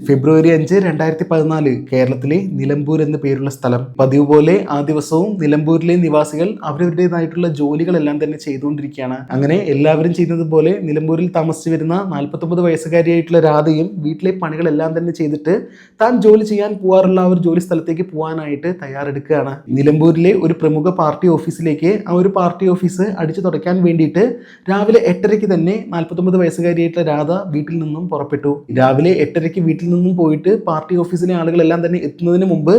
ഫെബ്രുവരി അഞ്ച് രണ്ടായിരത്തി പതിനാല് കേരളത്തിലെ നിലമ്പൂർ എന്ന പേരുള്ള സ്ഥലം. പതിവ് പോലെ ആ ദിവസവും നിലമ്പൂരിലെ നിവാസികൾ അവരവരുടേതായിട്ടുള്ള ജോലികളെല്ലാം തന്നെ ചെയ്തുകൊണ്ടിരിക്കുകയാണ്. അങ്ങനെ എല്ലാവരും ചെയ്യുന്നത് പോലെ നിലമ്പൂരിൽ താമസിച്ചു വരുന്ന നാൽപ്പത്തൊമ്പത് വയസ്സുകാരിയായിട്ടുള്ള രാധയും വീട്ടിലെ പണികളെല്ലാം തന്നെ ചെയ്തിട്ട് താൻ ജോലി ചെയ്യാൻ പോകാറുള്ള ആ ഒരു ജോലി സ്ഥലത്തേക്ക് പോകാനായിട്ട് തയ്യാറെടുക്കുകയാണ്. നിലമ്പൂരിലെ ഒരു പ്രമുഖ പാർട്ടി ഓഫീസിലേക്ക് ആ ഒരു പാർട്ടി ഓഫീസ് അടിച്ചു തുടയ്ക്കാൻ വേണ്ടിയിട്ട് രാവിലെ എട്ടരയ്ക്ക് തന്നെ നാൽപ്പത്തൊമ്പത് വയസ്സുകാരിയായിട്ടുള്ള രാധ വീട്ടിൽ നിന്നും പുറപ്പെട്ടു. രാവിലെ എട്ടരയ്ക്ക് വീട്ടിൽ നിന്നും പോയിട്ട് പാർട്ടി ഓഫീസിലെ ആളുകളെല്ലാം തന്നെ എത്തുന്നതിന് മുമ്പ്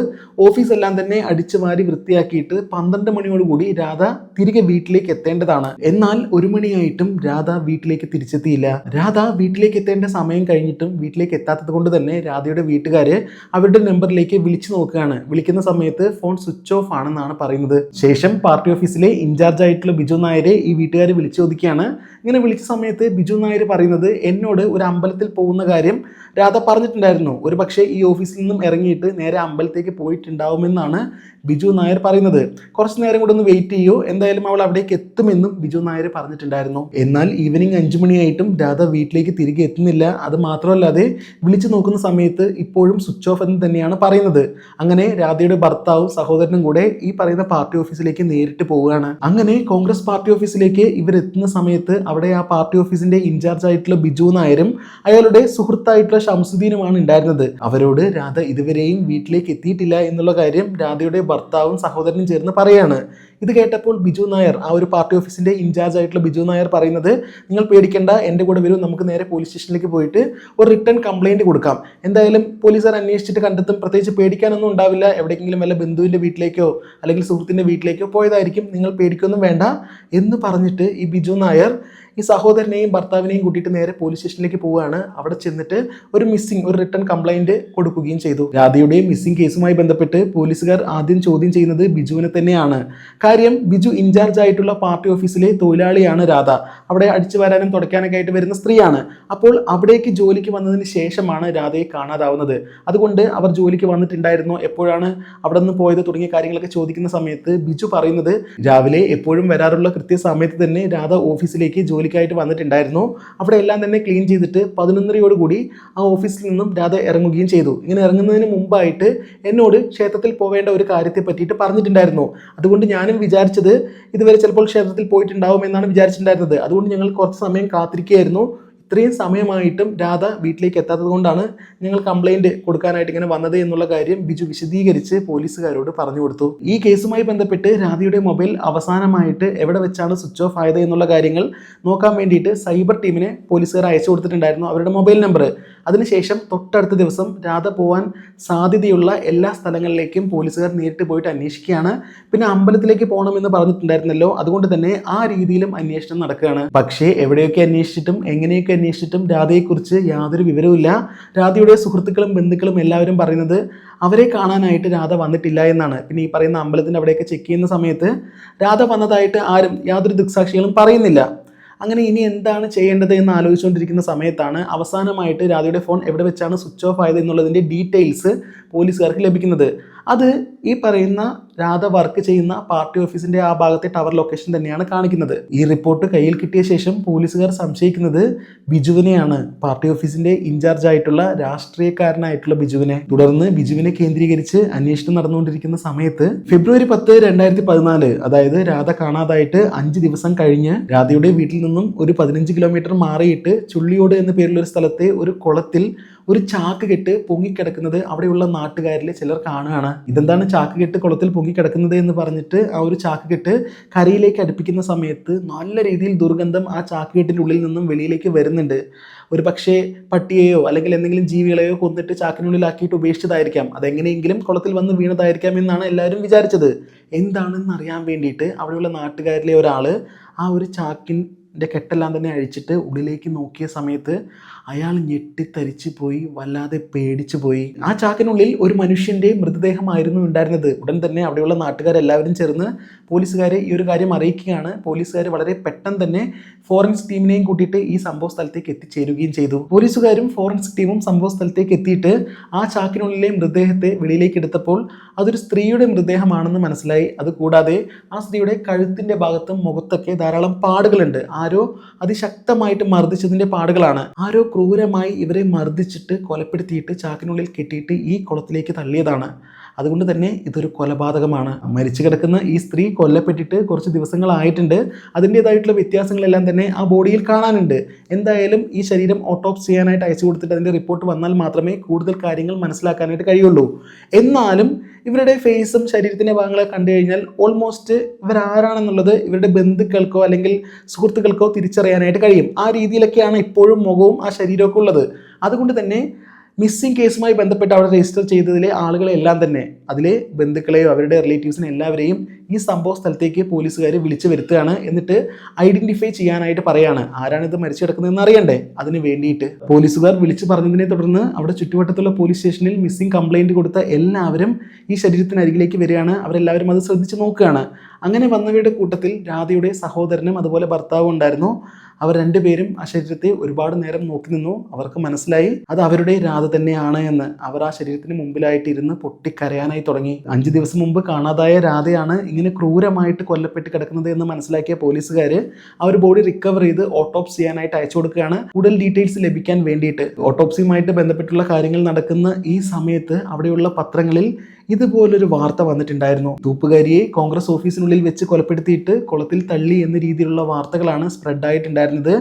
ഓഫീസ് എല്ലാം തന്നെ അടിച്ചു മാറി വൃത്തിയാക്കിയിട്ട് പന്ത്രണ്ട് മണിയോടുകൂടി രാധ തിരികെ വീട്ടിലേക്ക് എത്തേണ്ടതാണ്. എന്നാൽ ഒരു മണിയായിട്ടും രാധ വീട്ടിലേക്ക് തിരിച്ചെത്തിയില്ല. രാധ വീട്ടിലേക്ക് എത്തേണ്ട സമയം കഴിഞ്ഞിട്ടും വീട്ടിലേക്ക് എത്താത്തത് കൊണ്ട് തന്നെ രാധയുടെ വീട്ടുകാര് അവരുടെ നമ്പറിലേക്ക് വിളിച്ചു നോക്കുകയാണ്. വിളിക്കുന്ന സമയത്ത് ഫോൺ സ്വിച്ച് ഓഫ് ആണെന്നാണ് പറയുന്നത്. ശേഷം പാർട്ടി ഓഫീസിലെ ഇൻചാർജ് ആയിട്ടുള്ള ബിജു നായരെ ഈ വീട്ടുകാർ വിളിച്ചു ചോദിക്കുകയാണ് ഇങ്ങനെ വിളിച്ച സമയത്ത് ബിജു നായർ പറയുന്നത് എന്നോട് ഒരു അമ്പലത്തിൽ പോകുന്ന കാര്യം രാധ പറഞ്ഞിട്ടുണ്ടായിരുന്നു ഒരു പക്ഷേ ഈ ഓഫീസിൽ നിന്നും ഇറങ്ങിയിട്ട് നേരെ അമ്പലത്തേക്ക് പോയിട്ടുണ്ടാവുമെന്നാണ് ബിജു നായർ പറയുന്നത്. കുറച്ച് നേരം കൂടെ ഒന്ന് വെയിറ്റ് ചെയ്യൂ. എന്തായാലും അവൾ അവിടേക്ക് എത്തുമെന്നും ബിജു നായർ പറഞ്ഞിട്ടുണ്ടായിരുന്നു. എന്നാൽ ഈവനിങ് അഞ്ചു മണിയായിട്ടും രാധ വീട്ടിലേക്ക് തിരികെ എത്തുന്നില്ല. അത് മാത്രമല്ലാതെ വിളിച്ചു നോക്കുന്ന സമയത്ത് ഇപ്പോഴും സ്വിച്ച് ഓഫ് എന്ന് തന്നെയാണ് പറയുന്നത്. അങ്ങനെ രാധയുടെ ഭർത്താവും സഹോദരനും കൂടെ ഈ പറയുന്ന പാർട്ടി ഓഫീസിലേക്ക് നേരിട്ട് പോവുകയാണ്. അങ്ങനെ കോൺഗ്രസ് പാർട്ടി ഓഫീസിലേക്ക് ഇവരെത്തുന്ന സമയത്ത് അവിടെ ആ പാർട്ടി ഓഫീസിന്റെ ഇൻചാർജ് ആയിട്ടുള്ള ബിജു നായരും അയാളുടെ സുഹൃത്തായിട്ടുള്ള ഷംസുദ്ദീനുമാണ് ഉണ്ടായിരുന്നത്. അവരോട് രാധ ഇതുവരെയും വീട്ടിലേക്ക് എത്തിയിട്ടില്ല എന്നുള്ള കാര്യം രാധയുടെ ഭർത്താവും സഹോദരനും ചേർന്ന് പറയാണ്. ഇത് കേട്ടപ്പോൾ ബിജു നായർ ആ ഒരു പാർട്ടി ഓഫീസിന്റെ ഇൻചാർജ് ആയിട്ടുള്ള ബിജു നായർ പറയുന്നത് നിങ്ങൾ പേടിക്കേണ്ട എന്റെ കൂടെ വരും നമുക്ക് നേരെ പോലീസ് സ്റ്റേഷനിലേക്ക് പോയിട്ട് ഒരു റിട്ടേൺ കംപ്ലൈന്റ് കൊടുക്കാം. എന്തായാലും പോലീസുകാർ അന്വേഷിച്ചിട്ട് കണ്ടെത്തും. പ്രത്യേകിച്ച് പേടിക്കാനൊന്നും ഉണ്ടാവില്ല. എവിടെയെങ്കിലും വല്ല ബന്ധുവിന്റെ വീട്ടിലേക്കോ അല്ലെങ്കിൽ സുഹൃത്തിന്റെ വീട്ടിലേക്കോ പോയതായിരിക്കും. നിങ്ങൾ പേടിക്കൊന്നും വേണ്ട എന്ന് പറഞ്ഞിട്ട് ഈ ബിജു നായർ ഈ സഹോദരനെയും ഭർത്താവിനെയും കൂട്ടിയിട്ട് നേരെ പോലീസ് സ്റ്റേഷനിലേക്ക് പോവുകയാണ്. അവിടെ ചെന്നിട്ട് ഒരു മിസ്സിംഗ് ഒരു റിട്ടേൺ കംപ്ലൈന്റ് കൊടുക്കുകയും ചെയ്തു. രാധയുടെ മിസ്സിംഗ് കേസുമായി ബന്ധപ്പെട്ട് പോലീസുകാർ ആദ്യം ചോദ്യം ചെയ്യുന്നത് ബിജുവിനെ തന്നെയാണ്. കാര്യം ബിജു ഇൻചാർജ് ആയിട്ടുള്ള പാർട്ടി ഓഫീസിലെ തൊഴിലാളിയാണ് രാധ. അവിടെ അടിച്ചു വരാനും തുടയ്ക്കാനൊക്കെ ആയിട്ട് വരുന്ന സ്ത്രീയാണ്. അപ്പോൾ അവിടേക്ക് ജോലിക്ക് വന്നതിന് ശേഷമാണ് രാധയെ കാണാതാവുന്നത്. അതുകൊണ്ട് അവർ ജോലിക്ക് വന്നിട്ടുണ്ടായിരുന്നോ. എപ്പോഴാണ് അവിടെ നിന്ന് പോയത് തുടങ്ങിയ കാര്യങ്ങളൊക്കെ ചോദിക്കുന്ന സമയത്ത് ബിജു പറയുന്നത് രാവിലെ എപ്പോഴും വരാറുള്ള കൃത്യസമയത്ത് തന്നെ രാധ ഓഫീസിലേക്ക് ജോലിക്കായിട്ട് വന്നിട്ടുണ്ടായിരുന്നു. അവിടെ എല്ലാം തന്നെ ക്ലീൻ ചെയ്തിട്ട് പതിനൊന്നരയോട് കൂടി ആ ഓഫീസിൽ നിന്നും രാധ ഇറങ്ങുകയും ചെയ്തു. ഇങ്ങനെ ഇറങ്ങുന്നതിന് മുമ്പായിട്ട് എന്നോട് ക്ഷേത്രത്തിൽ പോവേണ്ട ഒരു കാര്യത്തെ പറ്റിയിട്ട് പറഞ്ഞിട്ടുണ്ടായിരുന്നു. അതുകൊണ്ട് ഞാനും വിചാരിച്ചത് ഇതുവരെ ചിലപ്പോൾ ക്ഷേത്രത്തിൽ പോയിട്ടുണ്ടാവും എന്നാണ് വിചാരിച്ചിട്ടുണ്ടായിരുന്നത്. അതുകൊണ്ട് ഞങ്ങൾ കുറച്ച് സമയം കാത്തിരിക്കുകയായിരുന്നു. ഇത്രയും സമയമായിട്ടും രാധ വീട്ടിലേക്ക് എത്താത്തത് കൊണ്ടാണ് ഞങ്ങൾ കംപ്ലൈന്റ് കൊടുക്കാനായിട്ട് ഇങ്ങനെ വന്നത് എന്നുള്ള കാര്യം ബിജു വിശദീകരിച്ച് പോലീസുകാരോട് പറഞ്ഞു കൊടുത്തു. ഈ കേസുമായി ബന്ധപ്പെട്ട് രാധയുടെ മൊബൈൽ അവസാനമായിട്ട് എവിടെ വെച്ചാണ് സ്വിച്ച് ഓഫ് ആയത് എന്നുള്ള കാര്യങ്ങൾ നോക്കാൻ വേണ്ടിയിട്ട് സൈബർ ടീമിനെ പോലീസുകാർ അയച്ചു കൊടുത്തിട്ടുണ്ടായിരുന്നു അവരുടെ മൊബൈൽ നമ്പർ. അതിനുശേഷം തൊട്ടടുത്ത ദിവസം രാധ പോകാൻ സാധ്യതയുള്ള എല്ലാ സ്ഥലങ്ങളിലേക്കും പോലീസുകാർ നേരിട്ട് പോയിട്ട് അന്വേഷിക്കുകയാണ്. പിന്നെ അമ്പലത്തിലേക്ക് പോകണമെന്ന് പറഞ്ഞിട്ടുണ്ടായിരുന്നല്ലോ അതുകൊണ്ട് തന്നെ ആ രീതിയിലും അന്വേഷണം നടക്കുകയാണ്. പക്ഷേ എവിടെയൊക്കെ അന്വേഷിച്ചിട്ടും എങ്ങനെയൊക്കെ അന്വേഷിച്ചിട്ടും രാധയെക്കുറിച്ച് യാതൊരു വിവരവുമില്ല രാധയുടെ സുഹൃത്തുക്കളും ബന്ധുക്കളും എല്ലാവരും പറയുന്നത് അവരെ കാണാനായിട്ട് രാധ വന്നിട്ടില്ല എന്നാണ്. പിന്നെ ഈ പറയുന്ന അമ്പലത്തിന്റെ അവിടെയൊക്കെ ചെക്ക് ചെയ്യുന്ന സമയത്ത് രാധ വന്നതായിട്ട് ആരും യാതൊരു ദൃക്സാക്ഷികളും പറയുന്നില്ല. അങ്ങനെ ഇനി എന്താണ് ചെയ്യേണ്ടത് എന്ന് ആലോചിച്ചുകൊണ്ടിരിക്കുന്ന സമയത്താണ് അവസാനമായിട്ട് രാധയുടെ ഫോൺ എവിടെ വെച്ചാണ് സ്വിച്ച് ഓഫ് ആയത് എന്നുള്ളതിന്റെ ഡീറ്റെയിൽസ് പോലീസുകാർക്ക് ലഭിക്കുന്നത്. അത് ഈ പറയുന്ന രാധ വർക്ക് ചെയ്യുന്ന പാർട്ടി ഓഫീസിന്റെ ആ ഭാഗത്തെ ടവർ ലൊക്കേഷൻ തന്നെയാണ് കാണിക്കുന്നത്. ഈ റിപ്പോർട്ട് കയ്യിൽ കിട്ടിയ ശേഷം പോലീസുകാർ സംശയിക്കുന്നത് ബിജുവിനെയാണ്. പാർട്ടി ഓഫീസിന്റെ ഇൻചാർജ് ആയിട്ടുള്ള രാഷ്ട്രീയക്കാരനായിട്ടുള്ള ബിജുവിനെ. തുടർന്ന് ബിജുവിനെ കേന്ദ്രീകരിച്ച് അന്വേഷണം നടന്നുകൊണ്ടിരിക്കുന്ന സമയത്ത് ഫെബ്രുവരി പത്ത് രണ്ടായിരത്തി പതിനാല് അതായത് രാധ കാണാതായിട്ട് അഞ്ച് ദിവസം കഴിഞ്ഞ് രാധയുടെ വീട്ടിൽ നിന്നും ഒരു പതിനഞ്ച് കിലോമീറ്റർ മാറിയിട്ട് ചുള്ളിയോട് എന്ന പേരിലൊരു സ്ഥലത്തെ ഒരു കുളത്തിൽ ഒരു ചാക്ക് കെട്ട് പൊങ്ങിക്കിടക്കുന്നത് അവിടെയുള്ള നാട്ടുകാരിൽ ചിലർ കാണുകയാണ്. ഇതെന്താണ് ചാക്ക് കെട്ട് കുളത്തിൽ പൊങ്ങിക്കിടക്കുന്നത് എന്ന് പറഞ്ഞിട്ട് ആ ഒരു ചാക്ക് കെട്ട് കരയിലേക്ക് അടുപ്പിക്കുന്ന സമയത്ത് നല്ല രീതിയിൽ ദുർഗന്ധം ആ ചാക്ക് കെട്ടിന്റെ ഉള്ളിൽ നിന്നും വെളിയിലേക്ക് വരുന്നുണ്ട്. ഒരു പക്ഷേ പട്ടിയെയോ അല്ലെങ്കിൽ എന്തെങ്കിലും ജീവികളെയോ കൊന്നിട്ട് ചാക്കിനുള്ളിലാക്കിയിട്ട് ഉപേക്ഷിച്ചതായിരിക്കാം. അതെങ്ങനെയെങ്കിലും കുളത്തിൽ വന്ന് വീണതായിരിക്കാം എന്നാണ് എല്ലാവരും വിചാരിച്ചത്. എന്താണെന്ന് അറിയാൻ വേണ്ടിയിട്ട് അവിടെയുള്ള നാട്ടുകാരിലെ ഒരാൾ ആ ഒരു ചാക്കിന്റെ കെട്ടെല്ലാം തന്നെ അഴിച്ചിട്ട് ഉള്ളിലേക്ക് നോക്കിയ സമയത്ത് അയാൾ ഞെട്ടിത്തരിച്ചു പോയി വല്ലാതെ പേടിച്ചു പോയി. ആ ചാക്കിനുള്ളിൽ ഒരു മനുഷ്യന്റെ മൃതദേഹമായിരുന്നു ഉണ്ടായിരുന്നത്. ഉടൻ തന്നെ അവിടെയുള്ള നാട്ടുകാരെല്ലാവരും ചേർന്ന് പോലീസുകാരെ ഈ ഒരു കാര്യം അറിയിക്കുകയാണ്. പോലീസുകാർ വളരെ പെട്ടെന്ന് തന്നെ ഫോറൻസിക് ടീമിനെയും കൂട്ടിയിട്ട് ഈ സംഭവ സ്ഥലത്തേക്ക് എത്തിച്ചേരുകയും ചെയ്തു. പോലീസുകാരും ഫോറൻസിക് ടീമും സംഭവ സ്ഥലത്തേക്ക് എത്തിയിട്ട് ആ ചാക്കിനുള്ളിലെ മൃതദേഹത്തെ വെളിയിലേക്ക് എടുത്തപ്പോൾ അതൊരു സ്ത്രീയുടെ മൃതദേഹമാണെന്ന് മനസ്സിലായി. അതുകൂടാതെ ആ സ്ത്രീയുടെ കഴുത്തിന്റെ ഭാഗത്തും മുഖത്തൊക്കെ ധാരാളം പാടുകളുണ്ട്. ആ ആരോ അതിശക്തമായിട്ട് മർദ്ദിച്ചതിന്റെ പാടുകളാണ്. ആരോ ക്രൂരമായി ഇവരെ മർദ്ദിച്ചിട്ട് കൊലപ്പെടുത്തിയിട്ട് ചാക്കിനുള്ളിൽ കെട്ടിയിട്ട് ഈ കുളത്തിലേക്ക് തള്ളിയതാണ്. അതുകൊണ്ട് തന്നെ ഇതൊരു കൊലപാതകമാണ്. മരിച്ചു കിടക്കുന്ന ഈ സ്ത്രീ കൊല്ലപ്പെട്ടിട്ട് കുറച്ച് ദിവസങ്ങളായിട്ടുണ്ട്. അതിന്റെതായിട്ടുള്ള വ്യത്യാസങ്ങളെല്ലാം തന്നെ ആ ബോഡിയിൽ കാണാനുണ്ട്. എന്തായാലും ഈ ശരീരം ഓട്ടോപ്സ് ചെയ്യാനായിട്ട് അയച്ചു കൊടുത്തിട്ട് അതിന്റെ റിപ്പോർട്ട് വന്നാൽ മാത്രമേ കൂടുതൽ കാര്യങ്ങൾ മനസ്സിലാക്കാനായിട്ട് കഴിയുള്ളൂ. എന്നാലും ഇവരുടെ ഫേസും ശരീരത്തിന്റെ ഭാഗങ്ങളെ കണ്ടു കഴിഞ്ഞാൽ ഓൾമോസ്റ്റ് ഇവരാരാണെന്നുള്ളത് ഇവരുടെ ബന്ധുക്കൾക്കോ അല്ലെങ്കിൽ സുഹൃത്തുക്കൾക്കോ തിരിച്ചറിയാനായിട്ട് കഴിയും. ആ രീതിയിലൊക്കെയാണ് ഇപ്പോഴും മുഖവും ആ ശരീരമൊക്കെ ഉള്ളത്. അതുകൊണ്ട് തന്നെ മിസ്സിംഗ് കേസുമായി ബന്ധപ്പെട്ട് അവിടെ രജിസ്റ്റർ ചെയ്തതിലെ ആളുകളെല്ലാം തന്നെ അതിലെ ബന്ധുക്കളെയോ അവരുടെ റിലേറ്റീവ്സിനെ എല്ലാവരെയും ഈ സംഭവ സ്ഥലത്തേക്ക് പോലീസുകാർ വിളിച്ചു വരുത്തുകയാണ്. എന്നിട്ട് ഐഡന്റിഫൈ ചെയ്യാനായിട്ട് പറയാണ് ആരാണിത് മരിച്ചു കിടക്കുന്നതെന്ന് അറിയണ്ടേ? അതിന് വേണ്ടിയിട്ട്. പോലീസുകാർ വിളിച്ചു പറഞ്ഞതിനെ തുടർന്ന് അവിടെ ചുറ്റുവട്ടത്തുള്ള പോലീസ് സ്റ്റേഷനിൽ മിസ്സിംഗ് കംപ്ലൈന്റ് കൊടുത്ത എല്ലാവരും ഈ ശരീരത്തിനരികിലേക്ക് വരികയാണ്. അവരെല്ലാവരും അത് ശ്രദ്ധിച്ച് നോക്കുകയാണ്. അങ്ങനെ വന്നവരുടെ കൂട്ടത്തിൽ രാധയുടെ സഹോദരനും അതുപോലെ ഭർത്താവും ഉണ്ടായിരുന്നു. അവർ രണ്ടുപേരും ആ ശരീരത്തെ ഒരുപാട് നേരം നോക്കി നിന്നു. അവർക്ക് മനസ്സിലായി അത് അവരുടെ രാധ തന്നെയാണ് എന്ന്. അവർ ആ ശരീരത്തിന് മുമ്പിലായിട്ട് ഇരുന്ന് പൊട്ടിക്കരയാനായി തുടങ്ങി. അഞ്ചു ദിവസം മുമ്പ് കാണാതായ രാധയാണ് ഇങ്ങനെ ക്രൂരമായിട്ട് കൊല്ലപ്പെട്ട് കിടക്കുന്നത് എന്ന് മനസ്സിലാക്കിയ പോലീസുകാർ ഒരു ബോഡി റിക്കവർ ചെയ്ത് ഓട്ടോപ്സി ചെയ്യാനായിട്ട് അയച്ചു കൊടുക്കുകയാണ്. കൂടുതൽ ഡീറ്റെയിൽസ് ലഭിക്കാൻ വേണ്ടിയിട്ട്. ഓട്ടോപ്സിയുമായിട്ട് ബന്ധപ്പെട്ടുള്ള കാര്യങ്ങൾ നടക്കുന്ന ഈ സമയത്ത് അവിടെയുള്ള പത്രങ്ങളിൽ ഇതുപോലൊരു വാർത്ത വന്നിട്ടുണ്ടായിരുന്നു. തൂപ്പുകാരിയെ കോൺഗ്രസ് ഓഫീസിനുള്ളിൽ വെച്ച് കൊലപ്പെടുത്തിയിട്ട് കുളത്തിൽ തള്ളി എന്ന രീതിയിലുള്ള വാർത്തകളാണ് സ്പ്രെഡ് ആയിട്ടുണ്ടായിരുന്നത്.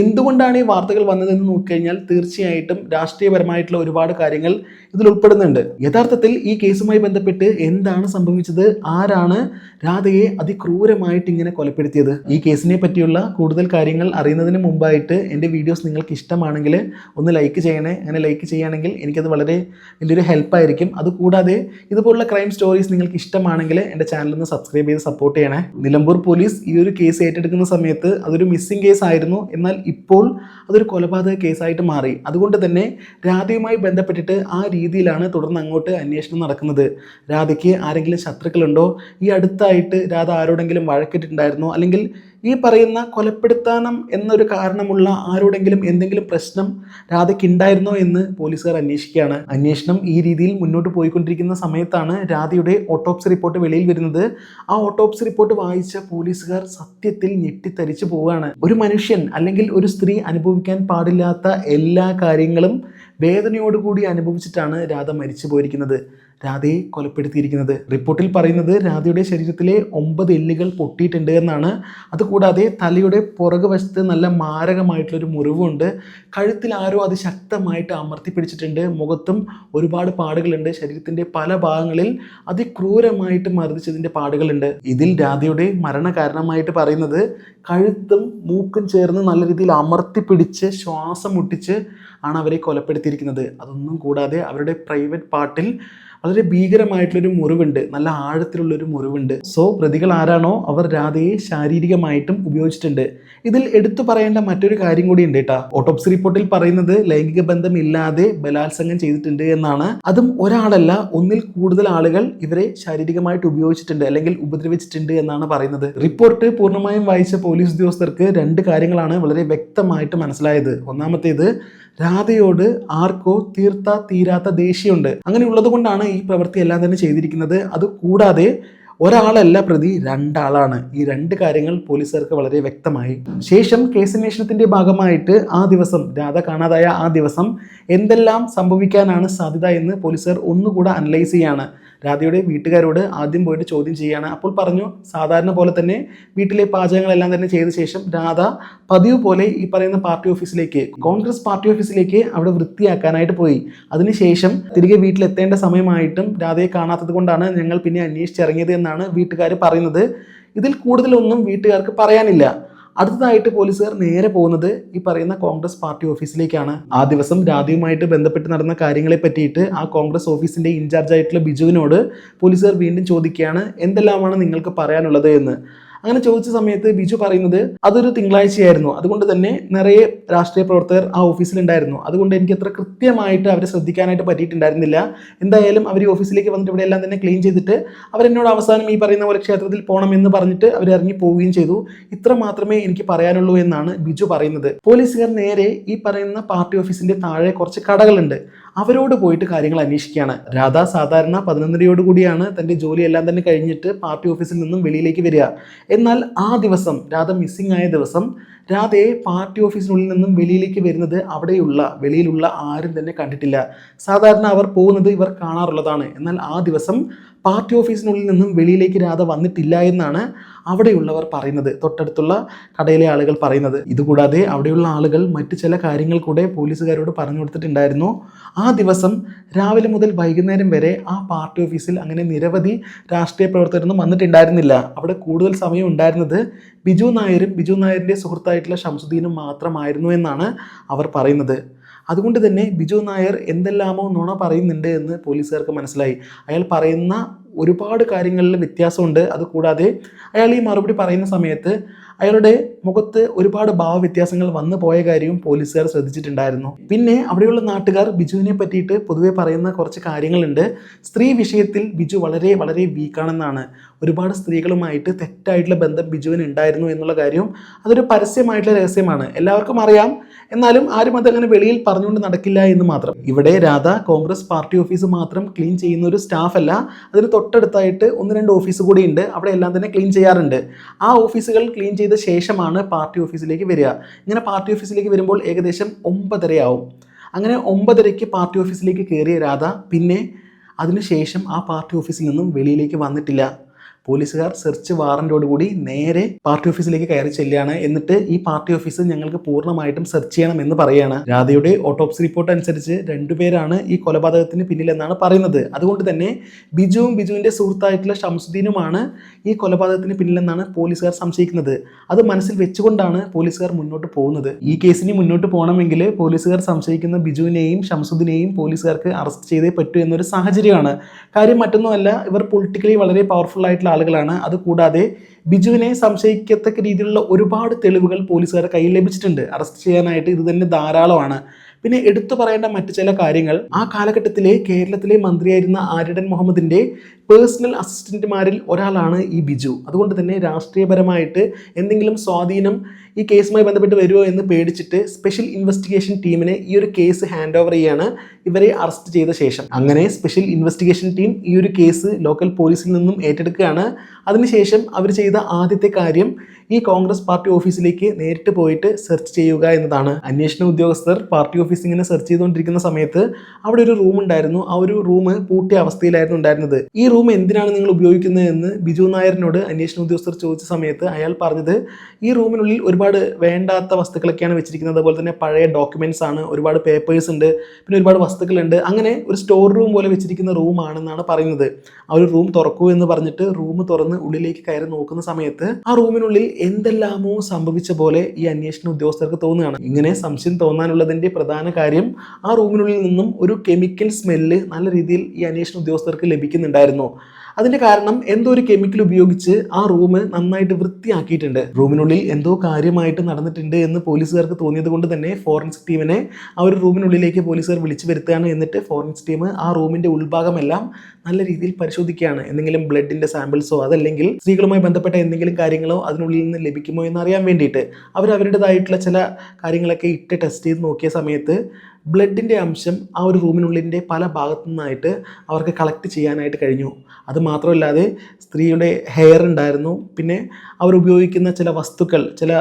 എന്തുകൊണ്ടാണ് ഈ വാർത്തകൾ വന്നതെന്ന് നോക്കിക്കഴിഞ്ഞാൽ തീർച്ചയായിട്ടും രാഷ്ട്രീയപരമായിട്ടുള്ള ഒരുപാട് കാര്യങ്ങൾ ഇതിൽ ഉൾപ്പെടുന്നുണ്ട്. യഥാർത്ഥത്തിൽ ഈ കേസുമായി ബന്ധപ്പെട്ട് എന്താണ് സംഭവിച്ചത്? ആരാണ് രാധയെ അതിക്രൂരമായിട്ട് ഇങ്ങനെ കൊലപ്പെടുത്തിയത്? ഈ കേസിനെ പറ്റിയുള്ള കൂടുതൽ കാര്യങ്ങൾ അറിയുന്നതിന് മുമ്പായിട്ട് എന്റെ വീഡിയോസ് നിങ്ങൾക്ക് ഇഷ്ടമാണെങ്കിൽ ഒന്ന് ലൈക്ക് ചെയ്യണേ. അങ്ങനെ ലൈക്ക് ചെയ്യുകയാണെങ്കിൽ എനിക്കത് വളരെ വലിയൊരു ഹെൽപ്പായിരിക്കും അതുകൂടാതെ ഇതുപോലുള്ള ക്രൈം സ്റ്റോറീസ് നിങ്ങൾക്ക് ഇഷ്ടമാണെങ്കിൽ എന്റെ ചാനൽ ഒന്ന് സബ്സ്ക്രൈബ് ചെയ്ത് സപ്പോർട്ട് ചെയ്യണേ. നിലമ്പൂർ പോലീസ് ഈ ഒരു കേസ് ഏറ്റെടുക്കുന്ന സമയത്ത് അതൊരു മിസ്സിംഗ് കേസ് ആയിരുന്നു. എന്നാൽ ഇപ്പോൾ അതൊരു കൊലപാതക കേസായിട്ട് മാറി. അതുകൊണ്ട് തന്നെ രാധയുമായി ബന്ധപ്പെട്ടിട്ട് ആ രീതിയിലാണ് തുടർന്ന് അങ്ങോട്ട് അന്വേഷണം നടക്കുന്നത്. രാധയ്ക്ക് ആരെങ്കിലും ശത്രുക്കളുണ്ടോ? ഈ അടുത്തായിട്ട് രാധ ആരോടെങ്കിലും വഴക്കിട്ടിട്ടുണ്ടായിരുന്നോ? അല്ലെങ്കിൽ ഈ പറയുന്ന കൊലപ്പെടുത്താനം എന്നൊരു കാരണമുള്ള ആരോടെങ്കിലും എന്തെങ്കിലും പ്രശ്നം രാധയ്ക്ക് ഉണ്ടായിരുന്നോ എന്ന് പോലീസുകാർ അന്വേഷിക്കുകയാണ്. അന്വേഷണം ഈ രീതിയിൽ മുന്നോട്ട് പോയിക്കൊണ്ടിരിക്കുന്ന സമയത്താണ് രാധയുടെ ഓട്ടോപ്സി റിപ്പോർട്ട് വെളിയിൽ വരുന്നത്. ആ ഓട്ടോപ്സി റിപ്പോർട്ട് വായിച്ച പോലീസുകാർ സത്യത്തിൽ ഞെട്ടിത്തരിച്ചു പോവുകയാണ്. ഒരു മനുഷ്യൻ അല്ലെങ്കിൽ ഒരു സ്ത്രീ അനുഭവിക്കാൻ പാടില്ലാത്ത എല്ലാ കാര്യങ്ങളും വേദനയോടുകൂടി അനുഭവിച്ചിട്ടാണ് രാധ മരിച്ചു പോയിരിക്കുന്നത്. രാധയെ കൊലപ്പെടുത്തിയിരിക്കുന്നത്. റിപ്പോർട്ടിൽ പറയുന്നത് രാധയുടെ ശരീരത്തിലെ ഒമ്പത് എല്ലുകൾ പൊട്ടിയിട്ടുണ്ട് എന്നാണ്. അതുകൂടാതെ തലയുടെ പുറക് വശത്ത് നല്ല മാരകമായിട്ടുള്ളൊരു മുറിവുണ്ട്. കഴുത്തിൽ ആരോ അത് ശക്തമായിട്ട് അമർത്തി പിടിച്ചിട്ടുണ്ട്. മുഖത്തും ഒരുപാട് പാടുകളുണ്ട്. ശരീരത്തിന്റെ പല ഭാഗങ്ങളിൽ അതിക്രൂരമായിട്ട് മർദ്ദിച്ചതിന്റെ പാടുകളുണ്ട്. ഇതിൽ രാധയുടെ മരണ കാരണമായിട്ട് പറയുന്നത് കഴുത്തും മൂക്കും ചേർന്ന് നല്ല രീതിയിൽ അമർത്തി പിടിച്ച് ശ്വാസം മുട്ടിച്ച് ആണ് അവരെ കൊലപ്പെടുത്തിയിരിക്കുന്നത്. അതൊന്നും കൂടാതെ അവരുടെ പ്രൈവറ്റ് പാർട്ടിൽ വളരെ ഭീകരമായിട്ടുള്ളൊരു മുറിവുണ്ട്. നല്ല ആഴത്തിലുള്ളൊരു മുറിവുണ്ട്. സോ പ്രതികൾ ആരാണോ അവർ രാധയെ ശാരീരികമായിട്ടും ഉപയോഗിച്ചിട്ടുണ്ട്. ഇതിൽ എടുത്തു പറയേണ്ട മറ്റൊരു കാര്യം കൂടി ഉണ്ട് കേട്ടോ ഓട്ടോപ്സി റിപ്പോർട്ടിൽ പറയുന്നത് ലൈംഗിക ബന്ധം ഇല്ലാതെ ബലാത്സംഗം ചെയ്തിട്ടുണ്ട് എന്നാണ്. അതും ഒരാളല്ല ഒന്നിൽ കൂടുതൽ ആളുകൾ ഇവരെ ശാരീരികമായിട്ട് ഉപയോഗിച്ചിട്ടുണ്ട് അല്ലെങ്കിൽ ഉപദ്രവിച്ചിട്ടുണ്ട് എന്നാണ് പറയുന്നത്. റിപ്പോർട്ട് പൂർണമായും വായിച്ച പോലീസ് ഉദ്യോഗസ്ഥർക്ക് രണ്ട് കാര്യങ്ങളാണ് വളരെ വ്യക്തമായിട്ട് മനസ്സിലായത്. ഒന്നാമത്തേത് രാധയോട് ആർക്കോ തീർത്ത തീരാത്ത ദേഷ്യമുണ്ട്. അങ്ങനെയുള്ളത് കൊണ്ടാണ് ഈ പ്രവൃത്തി എല്ലാം തന്നെ ചെയ്തിരിക്കുന്നത്. അത് കൂടാതെ ഒരാളല്ല പ്രതി രണ്ടാളാണ്. ഈ രണ്ട് കാര്യങ്ങൾ പോലീസുകാർക്ക് വളരെ വ്യക്തമായി. ശേഷം കേസന്വേഷണത്തിന്റെ ഭാഗമായിട്ട് ആ ദിവസം രാധ കാണാതായ ആ ദിവസം എന്തെല്ലാം സംഭവിക്കാനാണ് സാധ്യത എന്ന് പോലീസുകാർ ഒന്നുകൂടെ അനലൈസ് ചെയ്യാണ്. രാധയുടെ വീട്ടുകാരോട് ആദ്യം പോയിട്ട് ചോദ്യം ചെയ്യുകയാണ് അപ്പോൾ പറഞ്ഞു സാധാരണ പോലെ തന്നെ വീട്ടിലെ പാചകങ്ങളെല്ലാം തന്നെ ചെയ്ത ശേഷം രാധ പതിവ് പോലെ ഈ പറയുന്ന പാർട്ടി ഓഫീസിലേക്ക് കോൺഗ്രസ് പാർട്ടി ഓഫീസിലേക്ക് അവിടെ വൃത്തിയാക്കാനായിട്ട് പോയി. അതിനുശേഷം തിരികെ വീട്ടിലെത്തേണ്ട സമയമായിട്ടും രാധയെ കാണാത്തത് കൊണ്ടാണ് ഞങ്ങൾ പിന്നെ അന്വേഷിച്ചിറങ്ങിയത് എന്നാണ് വീട്ടുകാർ പറയുന്നത്. ഇതിൽ കൂടുതലൊന്നും വീട്ടുകാർക്ക് പറയാനില്ല. അടുത്തതായിട്ട് പോലീസുകാർ നേരെ പോകുന്നത് ഈ പറയുന്ന കോൺഗ്രസ് പാർട്ടി ഓഫീസിലേക്കാണ്. ആ ദിവസം രാധയുമായിട്ട് ബന്ധപ്പെട്ട് നടന്ന കാര്യങ്ങളെ പറ്റിയിട്ട് ആ കോൺഗ്രസ് ഓഫീസിന്റെ ഇൻചാർജ് ആയിട്ടുള്ള ബിജുവിനോട് പോലീസുകാർ വീണ്ടും ചോദിക്കുകയാണ് എന്തെല്ലാമാണ് നിങ്ങൾക്ക് പറയാനുള്ളത് എന്ന്. അങ്ങനെ ചോദിച്ച സമയത്ത് ബിജു പറയുന്നത് അതൊരു തിങ്കളാഴ്ചയായിരുന്നു. അതുകൊണ്ട് തന്നെ നിറയെ രാഷ്ട്രീയ പ്രവർത്തകർ ആ ഓഫീസിലുണ്ടായിരുന്നു. അതുകൊണ്ട് എനിക്ക് അത്ര കൃത്യമായിട്ട് അവരെ ശ്രദ്ധിക്കാനായിട്ട് പറ്റിയിട്ടുണ്ടായിരുന്നില്ല. എന്തായാലും അവർ ഓഫീസിലേക്ക് വന്നിട്ട് ഇവിടെ എല്ലാം തന്നെ ക്ലീൻ ചെയ്തിട്ട് അവരെന്നോട് അവസാനം ഈ പറയുന്ന പോലെ ക്ഷേത്രത്തിൽ പോകണം എന്ന് പറഞ്ഞിട്ട് അവർ ഇറങ്ങി പോവുകയും ചെയ്തു. ഇത്ര മാത്രമേ എനിക്ക് പറയാനുള്ളൂ എന്നാണ് ബിജു പറയുന്നത്. പോലീസുകാർ നേരെ ഈ പറയുന്ന പാർട്ടി ഓഫീസിന്റെ താഴെ കുറച്ച് കടകളുണ്ട്. അവരോട് പോയിട്ട് കാര്യങ്ങൾ അന്വേഷിക്കുകയാണ്. രാധ സാധാരണ പതിനൊന്നരയോട് കൂടിയാണ് തന്റെ ജോലിയെല്ലാം തന്നെ കഴിഞ്ഞിട്ട് പാർട്ടി ഓഫീസിൽ നിന്നും വെളിയിലേക്ക് വരിക. എന്നാൽ ആ ദിവസം രാധ മിസ്സിംഗ് ആയ ദിവസം രാധയെ പാർട്ടി ഓഫീസിനുള്ളിൽ നിന്നും വെളിയിലേക്ക് വരുന്നത് അവിടെയുള്ള വെളിയിലുള്ള ആരും തന്നെ കണ്ടിട്ടില്ല. സാധാരണ അവർ പോകുന്നത് ഇവർ കാണാറുള്ളതാണ്. എന്നാൽ ആ ദിവസം പാർട്ടി ഓഫീസിനുള്ളിൽ നിന്നും വെളിയിലേക്ക് രാധ വന്നിട്ടില്ല എന്നാണ് അവിടെയുള്ളവർ പറയുന്നത് തൊട്ടടുത്തുള്ള കടയിലെ ആളുകൾ പറയുന്നത്. ഇതുകൂടാതെ അവിടെയുള്ള ആളുകൾ മറ്റ് ചില കാര്യങ്ങൾ കൂടെ പോലീസുകാരോട് പറഞ്ഞു കൊടുത്തിട്ടുണ്ടായിരുന്നു. ആ ദിവസം രാവിലെ മുതൽ വൈകുന്നേരം വരെ ആ പാർട്ടി ഓഫീസിൽ അങ്ങനെ നിരവധി രാഷ്ട്രീയ പ്രവർത്തകരൊന്നും വന്നിട്ടുണ്ടായിരുന്നില്ല. അവിടെ കൂടുതൽ സമയം ഉണ്ടായിരുന്നത് ബിജു നായരും ബിജു നായരിന്റെ സുഹൃത്തായിട്ടുള്ള ഷംസുദ്ദീനും മാത്രമായിരുന്നു എന്നാണ് അവർ പറയുന്നത്. അതുകൊണ്ട് തന്നെ ബിജു നായർ എന്തെല്ലാമോ നുണ പറയുന്നുണ്ട് എന്ന് പോലീസുകാർക്ക് മനസ്സിലായി. അയാൾ പറയുന്ന ഒരുപാട് കാര്യങ്ങളിൽ വ്യത്യാസമുണ്ട്. അതുകൂടാതെ അയാൾ ഈ മറുപടി പറയുന്ന സമയത്ത് അയാളുടെ മുഖത്ത് ഒരുപാട് ഭാവവ്യത്യാസങ്ങൾ വന്നു പോയ കാര്യവും പോലീസുകാർ ശ്രദ്ധിച്ചിട്ടുണ്ടായിരുന്നു. പിന്നെ അവിടെയുള്ള നാട്ടുകാർ ബിജുവിനെ പറ്റിയിട്ട് പൊതുവെ പറയുന്ന കുറച്ച് കാര്യങ്ങളുണ്ട്. സ്ത്രീ വിഷയത്തിൽ ബിജു വളരെ വളരെ വീക്കാണെന്നാണ്. ഒരുപാട് സ്ത്രീകളുമായിട്ട് തെറ്റായിട്ടുള്ള ബന്ധം ബിജുവിന് ഉണ്ടായിരുന്നു എന്നുള്ള കാര്യവും അതൊരു പരസ്യമായിട്ടുള്ള രഹസ്യമാണ്. എല്ലാവർക്കും അറിയാം എന്നാലും ആരും അതങ്ങനെ വെളിയിൽ പറഞ്ഞുകൊണ്ട് നടക്കില്ല എന്ന് മാത്രം. ഇവിടെ രാധ കോൺഗ്രസ് പാർട്ടി ഓഫീസ് മാത്രം ക്ലീൻ ചെയ്യുന്ന ഒരു സ്റ്റാഫ് അല്ല. അതിന് തൊട്ടടുത്തായിട്ട് ഒന്ന് രണ്ട് ഓഫീസ് കൂടി ഉണ്ട്. അവിടെ എല്ലാം തന്നെ ക്ലീൻ ചെയ്യാറുണ്ട്. ആ ഓഫീസുകൾ ക്ലീൻ ചെയ്ത ശേഷമാണ് പാർട്ടി ഓഫീസിലേക്ക് വരിക. ഇങ്ങനെ പാർട്ടി ഓഫീസിലേക്ക് വരുമ്പോൾ ഏകദേശം ഒമ്പതരയാവും. അങ്ങനെ ഒമ്പതരയ്ക്ക് പാർട്ടി ഓഫീസിലേക്ക് കയറിയ രാധ പിന്നെ അതിനുശേഷം ആ പാർട്ടി ഓഫീസിൽ നിന്നും വെളിയിലേക്ക് വന്നിട്ടില്ല. പോലീസുകാർ സെർച്ച് വാറന്റോടുകൂടി നേരെ പാർട്ടി ഓഫീസിലേക്ക് കയറി ചെല്ലുകയാണ്. എന്നിട്ട് ഈ പാർട്ടി ഓഫീസ് ഞങ്ങൾക്ക് പൂർണമായിട്ടും സെർച്ച് ചെയ്യണം എന്ന് പറയുകയാണ്. രാധയുടെ ഓട്ടോപ്സി റിപ്പോർട്ട് അനുസരിച്ച് രണ്ടുപേരാണ് ഈ കൊലപാതകത്തിന് പിന്നിലെന്നാണ് പറയുന്നത്. അതുകൊണ്ട് തന്നെ ബിജുവും ബിജുവിന്റെ സുഹൃത്തായിട്ടുള്ള ഷംസുദ്ദീനുമാണ് ഈ കൊലപാതകത്തിന് പിന്നിലെന്നാണ് പോലീസുകാർ സംശയിക്കുന്നത്. അത് മനസ്സിൽ വെച്ചുകൊണ്ടാണ് പോലീസുകാർ മുന്നോട്ട് പോകുന്നത്. ഈ കേസിന് മുന്നോട്ട് പോകണമെങ്കിൽ പോലീസുകാർ സംശയിക്കുന്ന ബിജുവിനെയും ഷംസുദ്ദീനെയും പോലീസുകാർക്ക് അറസ്റ്റ് ചെയ്തേ പറ്റൂ എന്നൊരു സാഹചര്യമാണ്. കാര്യം മറ്റൊന്നുമല്ല ഇവർ പൊളിറ്റിക്കലി വളരെ പവർഫുൾ ആയിട്ടുള്ള ആളുകളാണ്. അതുകൂടാതെ ബിജുവിനെ സംശയിക്കത്തക്ക രീതിയിലുള്ള ഒരുപാട് തെളിവുകൾ പോലീസുകാരുടെ കയ്യിൽ ലഭിച്ചിട്ടുണ്ട്. അറസ്റ്റ് ചെയ്യാനായിട്ട് ഇത് തന്നെ ധാരാളമാണ്. പിന്നെ എടുത്തു പറയേണ്ട മറ്റു ചില കാര്യങ്ങൾ. ആ കാലഘട്ടത്തിലെ കേരളത്തിലെ മന്ത്രിയായിരുന്ന ആര്യടൻ മുഹമ്മദിന്റെ പേഴ്സണൽ അസിസ്റ്റന്റുമാരിൽ ഒരാളാണ് ഈ ബിജു. അതുകൊണ്ട് തന്നെ രാഷ്ട്രീയപരമായിട്ട് എന്തെങ്കിലും സ്വാധീനം ഈ കേസുമായി ബന്ധപ്പെട്ട് വരുമോ എന്ന് പേടിച്ചിട്ട് സ്പെഷ്യൽ ഇൻവെസ്റ്റിഗേഷൻ ടീമിനെ ഈ ഒരു കേസ് ഹാൻഡ് ഓവർ ചെയ്യാണ് ഇവരെ അറസ്റ്റ് ചെയ്ത ശേഷം. അങ്ങനെ സ്പെഷ്യൽ ഇൻവെസ്റ്റിഗേഷൻ ടീം ഈ ഒരു കേസ് ലോക്കൽ പോലീസിൽ നിന്നും ഏറ്റെടുക്കുകയാണ്. അതിനുശേഷം അവർ ചെയ്ത ആദ്യത്തെ കാര്യം ഈ കോൺഗ്രസ് പാർട്ടി ഓഫീസിലേക്ക് നേരിട്ട് പോയിട്ട് സെർച്ച് ചെയ്യുക എന്നതാണ്. അന്വേഷണ ഉദ്യോഗസ്ഥർ പാർട്ടി ഓഫീസ് ഇങ്ങനെ സെർച്ച് ചെയ്തുകൊണ്ടിരിക്കുന്ന സമയത്ത് അവിടെ ഒരു റൂം ഉണ്ടായിരുന്നു. ആ ഒരു റൂം പൂട്ടിയ അവസ്ഥയിലായിരുന്നു ഉണ്ടായിരുന്നത്. ഈ റൂം എന്തിനാണ് നിങ്ങൾ ഉപയോഗിക്കുന്നത് എന്ന് ബിജു നായരനോട് അന്വേഷണ ഉദ്യോഗസ്ഥർ ചോദിച്ച സമയത്ത് അയാൾ പറഞ്ഞത് ഈ റൂമിനുള്ളിൽ ഒരുപാട് വേണ്ടാത്ത വസ്തുക്കളൊക്കെയാണ് വെച്ചിരിക്കുന്നത്. അതുപോലെ തന്നെ പഴയ ഡോക്യുമെന്റ്സ് ആണ് ഒരുപാട് പേപ്പേഴ്സ് ഉണ്ട് പിന്നെ ഒരുപാട് വസ്തുക്കളുണ്ട്. അങ്ങനെ ഒരു സ്റ്റോർ റൂം പോലെ വെച്ചിരിക്കുന്ന റൂമാണെന്നാണ് പറയുന്നത്. ആ ഒരു റൂം തുറക്കൂ എന്ന് പറഞ്ഞിട്ട് റൂം തുറന്ന് ഉള്ളിലേക്ക് കയറി നോക്കുന്ന സമയത്ത് ആ റൂമിനുള്ളിൽ എന്തെല്ലാമോ സംഭവിച്ച പോലെ ഈ അന്വേഷണ ഉദ്യോഗസ്ഥർക്ക് തോന്നുകയാണ്. ഇങ്ങനെ സംശയം തോന്നാനുള്ളതിന്റെ പ്രധാന കാര്യം ആ റൂമിനുള്ളിൽ നിന്നും ഒരു കെമിക്കൽ സ്മെല്ല് നല്ല രീതിയിൽ ഈ അന്വേഷണ ഉദ്യോഗസ്ഥർക്ക് ലഭിക്കുന്നുണ്ടായിരുന്നു. അതിന്റെ കാരണം എന്തോ ഒരു കെമിക്കൽ ഉപയോഗിച്ച് ആ റൂം നന്നായിട്ട് വൃത്തിയാക്കിയിട്ടുണ്ട്. റൂമിനുള്ളിൽ എന്തോ കാര്യമായിട്ട് നടന്നിട്ടുണ്ട് എന്ന് പോലീസുകാർക്ക് തോന്നിയത് കൊണ്ട് തന്നെ ഫോറൻസിക് ടീമിനെ ആ ഒരു റൂമിനുള്ളിലേക്ക് പോലീസുകാർ വിളിച്ചു വരുത്തുകയാണ് എന്നിട്ട് ഫോറൻസിക് ടീം ആ റൂമിന്റെ ഉൾഭാഗമെല്ലാം നല്ല രീതിയിൽ പരിശോധിക്കുകയാണ്. എന്തെങ്കിലും ബ്ലഡിന്റെ സാമ്പിൾസോ അതല്ലെങ്കിൽ സ്ത്രീകളുമായി ബന്ധപ്പെട്ട എന്തെങ്കിലും കാര്യങ്ങളോ അതിനുള്ളിൽ നിന്ന് ലഭിക്കുമോ എന്ന് അറിയാൻ വേണ്ടിയിട്ട്. അവർ അവരുടേതായിട്ടുള്ള ചില കാര്യങ്ങളൊക്കെ ഇട്ട് ടെസ്റ്റ് ചെയ്ത് നോക്കിയ സമയത്ത് ബ്ലഡിന്റെ അംശം ആ ഒരു റൂമിനുള്ളിന്റെ പല ഭാഗത്തു നിന്നായിട്ട് അവർക്ക് കളക്ട് ചെയ്യാനായിട്ട് കഴിഞ്ഞു. അതുമാത്രമല്ലാതെ സ്ത്രീയുടെ ഹെയർ ഉണ്ടായിരുന്നു. പിന്നെ അവരുപയോഗിക്കുന്ന ചില വസ്തുക്കൾ ചില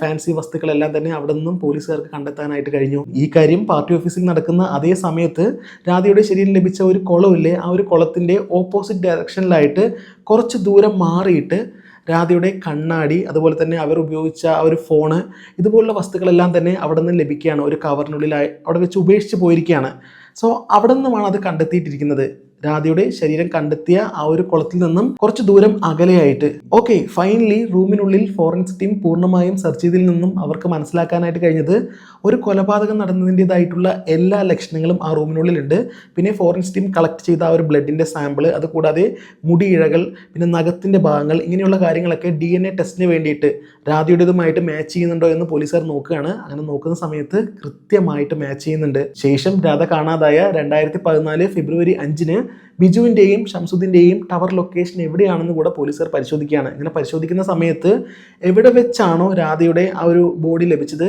ഫാൻസി വസ്തുക്കളെല്ലാം തന്നെ അവിടെ നിന്നും പോലീസുകാർക്ക് കണ്ടെത്താനായിട്ട് കഴിഞ്ഞു. ഈ കാര്യം പാർട്ടി ഓഫീസിൽ നടക്കുന്ന അതേ സമയത്ത് രാധയുടെ ശരീരം ലഭിച്ച ഒരു കുളമില്ലേ ആ ഒരു കുളത്തിന്റെ ഓപ്പോസിറ്റ് ഡയറക്ഷനിലായിട്ട് കുറച്ച് ദൂരം മാറിയിട്ട് രാധയുടെ കണ്ണാടി അതുപോലെ തന്നെ അവർ ഉപയോഗിച്ച ആ ഒരു ഫോണ് ഇതുപോലുള്ള വസ്തുക്കളെല്ലാം തന്നെ അവിടെ നിന്ന് ലഭിക്കുകയാണ്. ഒരു കവറിനുള്ളിലായി അവിടെ വെച്ച് ഉപേക്ഷിച്ച് പോയിരിക്കുകയാണ്. സോ അവിടെ നിന്നുമാണ് അത് കണ്ടെത്തിയിട്ടിരിക്കുന്നത്. രാധയുടെ ശരീരം കണ്ടെത്തിയ ആ ഒരു കുളത്തിൽ നിന്നും കുറച്ച് ദൂരം അകലെയായിട്ട്. ഓക്കെ ഫൈനലി റൂമിനുള്ളിൽ ഫോറൻസിക് ടീം പൂർണമായും സെർച്ച് ചെയ്തിൽ നിന്നും അവർക്ക് മനസ്സിലാക്കാനായിട്ട് കഴിഞ്ഞത് ഒരു കൊലപാതകം നടന്നതിന്റെതായിട്ടുള്ള എല്ലാ ലക്ഷണങ്ങളും ആ റൂമിനുള്ളിലുണ്ട്. പിന്നെ ഫോറൻസിക് ടീം കളക്ട് ചെയ്ത ആ ഒരു ബ്ലഡിന്റെ സാമ്പിൾ അതുകൂടാതെ മുടിയിഴകൾ പിന്നെ നഖത്തിന്റെ ഭാഗങ്ങൾ ഇങ്ങനെയുള്ള കാര്യങ്ങളൊക്കെ ഡി എൻ എ ടെസ്റ്റിന് വേണ്ടിയിട്ട് രാധയുടേതുമായിട്ട് മാച്ച് ചെയ്യുന്നുണ്ടോ എന്ന് പോലീസുകാർ നോക്കുകയാണ്. അങ്ങനെ നോക്കുന്ന സമയത്ത് കൃത്യമായിട്ട് മാച്ച് ചെയ്യുന്നുണ്ട്. ശേഷം രാധ കാണാതായ രണ്ടായിരത്തി പതിനാല് ഫെബ്രുവരി അഞ്ചിന് ബിജുവിന്റെയും ഷംസുദ്ദീന്റെയും ടവർ ലൊക്കേഷൻ എവിടെയാണെന്ന് കൂടെ പോലീസുകാർ പരിശോധിക്കുകയാണ്. ഇങ്ങനെ പരിശോധിക്കുന്ന സമയത്ത് എവിടെ വെച്ചാണോ രാധയുടെ ആ ഒരു ബോഡി ലഭിച്ചത്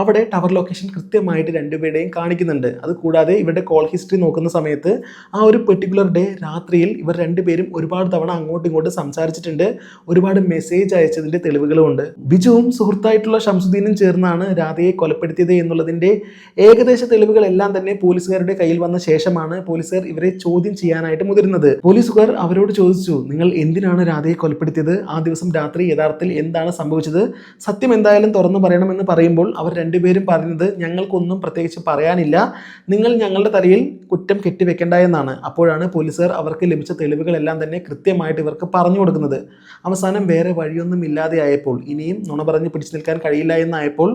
അവിടെ ടവർ ലൊക്കേഷൻ കൃത്യമായിട്ട് രണ്ടുപേരുടെയും കാണിക്കുന്നുണ്ട്. അത് കൂടാതെ ഇവരുടെ കോൾ ഹിസ്റ്ററി നോക്കുന്ന സമയത്ത് ആ ഒരു പെർട്ടിക്കുലർ ഡേ രാത്രിയിൽ ഇവർ രണ്ടുപേരും ഒരുപാട് തവണ അങ്ങോട്ടും ഇങ്ങോട്ടും സംസാരിച്ചിട്ടുണ്ട്. ഒരുപാട് മെസ്സേജ് അയച്ചതിന്റെ തെളിവുകളുമുണ്ട്. ബിജുവും സുഹൃത്തായിട്ടുള്ള ഷംസുദ്ദീനും ചേർന്നാണ് രാധയെ കൊലപ്പെടുത്തിയത് എന്നുള്ളതിന്റെ ഏകദേശ തെളിവുകളെല്ലാം തന്നെ പോലീസുകാരുടെ കയ്യിൽ വന്ന ശേഷമാണ് പോലീസുകാർ ഇവരെ ചോദ്യം ചെയ്യാനായിട്ട് മുതിരുന്നത് പോലീസുകാർ അവരോട് ചോദിച്ചു നിങ്ങൾ എന്തിനാണ് രാധയെ കൊലപ്പെടുത്തിയത്? ആ ദിവസം രാത്രി യഥാർത്ഥത്തിൽ എന്താണ് സംഭവിച്ചത്? സത്യം എന്തായാലും തുറന്നു പറയണമെന്ന് പറയുമ്പോൾ അവർ രണ്ടുപേരും പറയുന്നത് ഞങ്ങൾക്കൊന്നും പ്രത്യേകിച്ച് പറയാനില്ല. നിങ്ങൾ ഞങ്ങളുടെ തലയിൽ കുറ്റം കെട്ടിവെക്കേണ്ട എന്നാണ്. അപ്പോഴാണ് പോലീസുകാർ അവർക്ക് ലഭിച്ച തെളിവുകളെല്ലാം തന്നെ കൃത്യമായിട്ട് ഇവർക്ക് പറഞ്ഞു കൊടുക്കുന്നത്. അവസാനം വേറെ വഴിയൊന്നും ഇല്ലാതെയായപ്പോൾ ഇനിയും നുണ പറഞ്ഞ് പിടിച്ചു നിൽക്കാൻ കഴിയില്ല എന്നായപ്പോൾ